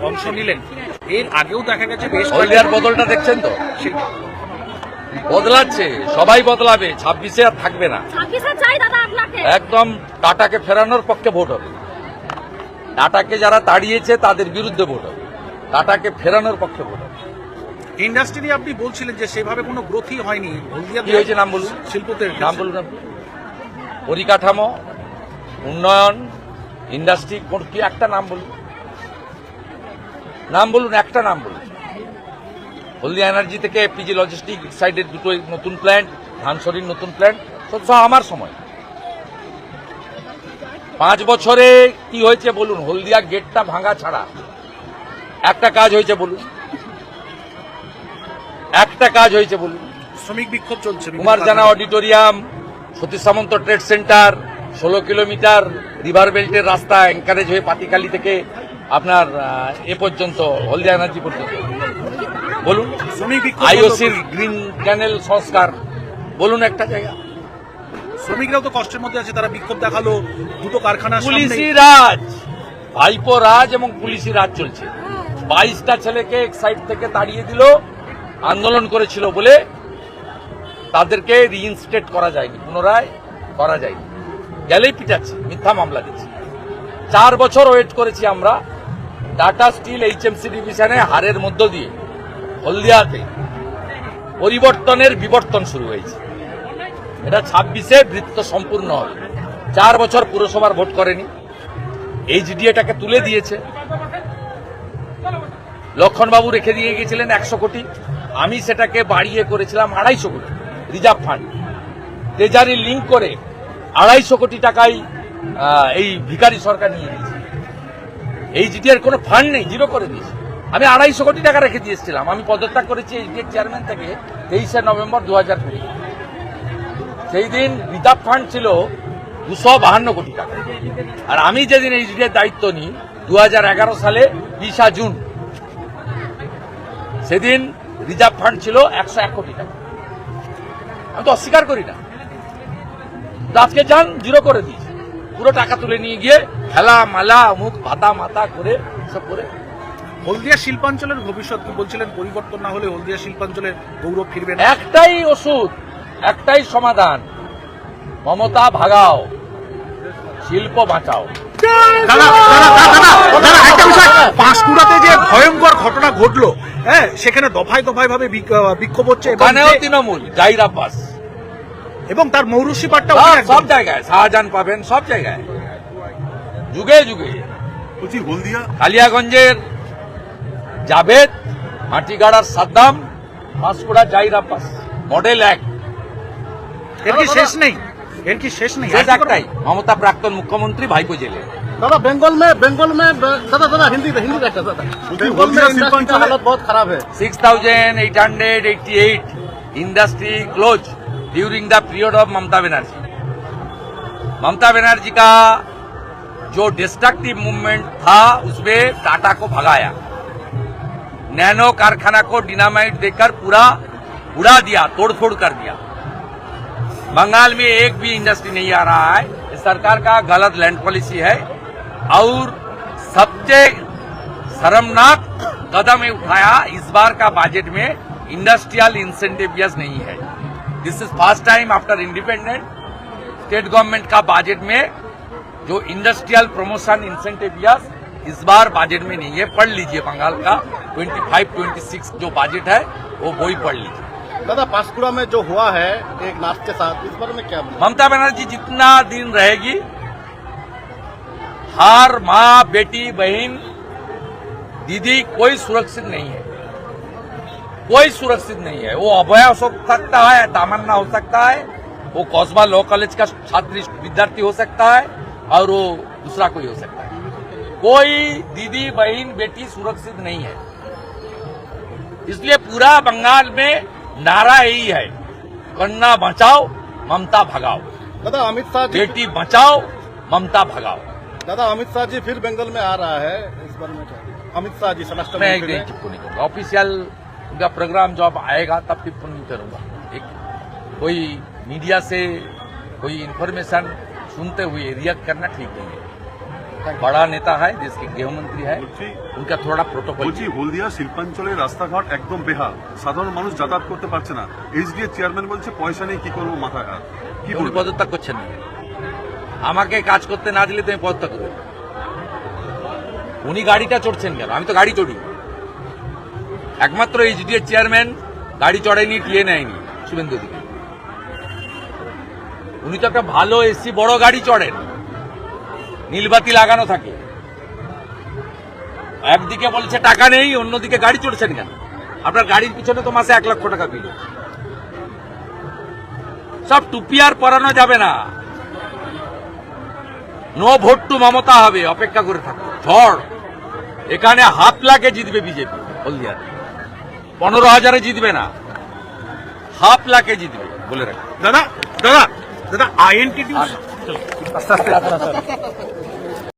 অংশ নিলেন। এর আগেও দেখা গেছে বেশ হলদিয়ার বদলটা দেখছেন তো? বদলাচ্ছে সবাই বদলাবে ছাব্বিশে আর থাকবে না। একদম টাটাকে ফেরানোর পক্ষে ভোট হবে। টাটাকে যারা তাড়িয়েছে তাদের বিরুদ্ধে ভোট হবে। টাটাকে ফেরানোর পক্ষে ভোট হবে। ইন্ডাস্ট্রি নিয়ে আপনি বলছিলেন যে সেভাবে কোনো গ্রোথই হয়নি। হলদিয়া কি হয়েছে? নাম বলুন। শিল্পতে নাম বলুন আপনি। পরিকাঠামো উন্নয়ন ইন্ডাস্ট্রি কোন কি একটা নাম বলুন। নাম বলুন একটা নাম বলুন। হলদিয়া এনার্জি থেকে পিজি লজিস্টিক সাইডের দুটো নতুন প্ল্যান্ট ধানসরির নতুন প্ল্যান্ট সব আমার সময়। পাঁচ বছরে কি হয়েছে বলুন হলদিয়া গেটটা ভাঙা ছাড়া। একটা কাজ হয়েছে বলুন। একটা কাজ হয়েছে বলুন। শ্রমিক বিক্ষোভ চলছে Kumar Jana auditorium Satish Samanta trade centre ষোলো কিলোমিটার রিভার বেল্টের রাস্তা এনকারেজ হয়ে পাতিকালি থেকে আপনার এ পর্যন্ত হলদিয়া এনার্জি পর্যন্ত। বলুন আইওসির গ্রিন ক্যানেল সংস্কার বলুন একটা জায়গা। শ্রমিকরাও তো কষ্টের মধ্যে আছে তারা বিক্ষোভ দেখাল দুটো কারখানা পুলিশি রাজ ভাইপো রাজ এবং পুলিশি রাজ চলছে। বাইশটা ছেলেকে এক সাইড থেকে তাড়িয়ে দিল আন্দোলন করেছিল বলে তাদেরকে রিইনস্টেট করা যায়নি পুনরায় করা যায়নি। গেলেই পিটাচ্ছে মিথ্যা মামলা দিচ্ছে। চার বছর ওয়েট করেছি আমরা টাটা স্টিল এইচএমসি ডিভিশনে হারের মধ্য দিয়ে হলদিয়াতে পরিবর্তনের বিবর্তন শুরু হয়েছে। এটা ছাব্বিশে বৃত্ত সম্পূর্ণ হবে। চার বছর পুরসভার ভোট করেনি। এইচডিএটাকে তুলে দিয়েছে। লক্ষণবাবু রেখে দিয়ে গিয়েছিলেন একশো কোটি। আমি সেটাকে বাড়িয়ে করেছিলাম আড়াইশো কোটি। Reserve fund. ট্রেজারি লিঙ্ক করে আড়াইশো কোটি টাকাই এই ভিখারি সরকার নিয়ে এইচডি এর কোনো ফান্ড নেই, জিরো করে দিয়েছে। আমি আড়াইশো কোটি টাকা রেখে দিয়েছিলাম। আমি পদত্যাগ করেছি এইচডি এর চেয়ারম্যান থেকে তেইশে নভেম্বর দু হাজার কুড়ি। সেই দিন রিজার্ভ ফান্ড ছিল দুশো বাহান্ন কোটি টাকা। আর আমি যেদিন এইচডি এর দায়িত্ব নিই দু হাজার এগারো সালে বিশা জুন। সেদিন রিজার্ভ ফান্ড ছিল একশো এক কোটি টাকা। আমি তো অস্বীকার করি না। আজকে যান জিরো করে দিয়েছে। পুরো টাকা তুলে নিয়ে গিয়ে খেলা মালা মুখ ভাতা মাতা করে সব করে। হলদিয়া শিল্পাঞ্চলের ভবিষ্যৎ কি বলছিলেন? পরিবর্তন না হলে হলদিয়া শিল্পাঞ্চলের গৌরব ফিরবে না। একটাই ওষুধ একটাই সমাধান। মমতা ভাগাও শিল্প বাঁচাও। পাঁশকুড়াতে যে ভয়ঙ্কর ঘটনা ঘটলো হ্যাঁ সেখানে দফায় দফায় ভাবে বিক- বিক্ষোভ হচ্ছে। তৃণমূল জাহির আব্বাস এবং তার মৌরুষি পাটটা সব- ওখানে একদম- সব জায়গায় শাহজাহান পাবেন সব জায়গায় যুগে যুগে বলছি হলদিয়া কালিয়াগঞ্জের জাভেদ মাটিগাড়ার সাদ্দাম পাঁশকুড়া জাহির আব্বাস মডেল এক এর কি শেষ নেই এর কি শেষ নেই শেষ একটাই মমতা প্রাক্তন মুখ্যমন্ত্রী ভাইপো জেলে दादा बंगाल में बंगाल में दादा दादा हिंदी हिंदी देखा दादा बंगाल में इंडस्ट्री का हालत बहुत खराब है six thousand eight hundred eighty eight industry close during the period of Mamata Banerjee Mamata Banerjee का जो डिस्ट्रक्टिव मूवमेंट था, उसमें टाटा को भगाया। नैनो कारखाना को डिनामाइट देकर पूरा उड़ा दिया, तोड़फोड़ कर दिया। बंगाल में एक भी इंडस्ट्री नहीं आ रहा है। सरकार का गलत लैंड पॉलिसी है। और सबसे शर्मनाक कदम उठाया, इस बार का बजट में इंडस्ट्रियल इंसेंटिव नहीं है। This is first time after independent state government का बजट में जो इंडस्ट्रियल प्रमोशन इंसेंटिव इस बार बजट में नहीं है पढ़ लीजिए बंगाल का 25 26 जो बजट है वो वही पढ़ लीजिए। दादा पासकुड़ा में जो हुआ है एक नाच के साथ इस बारे में क्या ममता बनर्जी जितना दिन रहेगी हर माँ बेटी बहन दीदी कोई सुरक्षित नहीं है। कोई सुरक्षित नहीं है। वो अभय हो सकता है तामन्ना हो सकता है वो कौसबा लॉ कॉलेज का छात्र विद्यार्थी हो सकता है और वो दूसरा कोई हो सकता है। कोई दीदी बहन बेटी सुरक्षित नहीं है। इसलिए पूरा बंगाल में नारा यही है कन्ना बचाओ ममता भगाओ। दादा अमित शाह बेटी बचाओ ममता भगाओ। दादा अमित शाह जी फिर बंगाल में आ रहा है। इस बारे में अमित शाह जी मैं ऑफिशियल उनका प्रोग्राम जब आएगा तब टिप्पणी करूंगा एक कोई मीडिया से कोई इन्फॉर्मेशन सुनते हुए रिएक्ट करना ठीक नहीं है बड़ा नेता है देश के गृह मंत्री है বলছি उनका थोड़ा प्रोटोकॉल বলছি হলদিয়া শিল্পাঞ্চলের রাস্তাঘাট একদম বেহা সাধারণ মানুষ যাতায়াত করতে পারছে না এইচডিএ চেয়ারম্যান বলছে পয়সা নেই কি করবো মাথায় হাত কি উনি বলবো পদত্যাগ করছেন না আমাকে কাজ করতে না দিলে তুমি পদত্যাগ করবে উনি গাড়িটা চড়ছেন কেন আমি তো গাড়ি চড়ি একমাত্র এইচডি এর চেয়ারম্যান গাড়ি চড়ায়নি টিয়ে নেয়নি, শুভেন্দু দিকে উনি তো একটা ভালো এসি, বড় গাড়ি চড়েন। নীলবাতি লাগানো থাকে। একদিকে বলছে টাকা নেই, অন্যদিকে গাড়ি চড়ছেন কেন? আপনার গাড়ির পিছনে তো মাসে এক লক্ষ টাকা বিল। সব টুপি আর পরানো যাবে না। নো ভোট টু মমতা হবে, অপেক্ষা করে থাকো ঝড়। এখানে হাত লাগে জিতবে বিজেপি হলদিয়া পনেরো হাজারে জিতবে না। হাফ লাখে জিতবে বলে রাখি। দাদা দাদা দাদা আইএনটিটি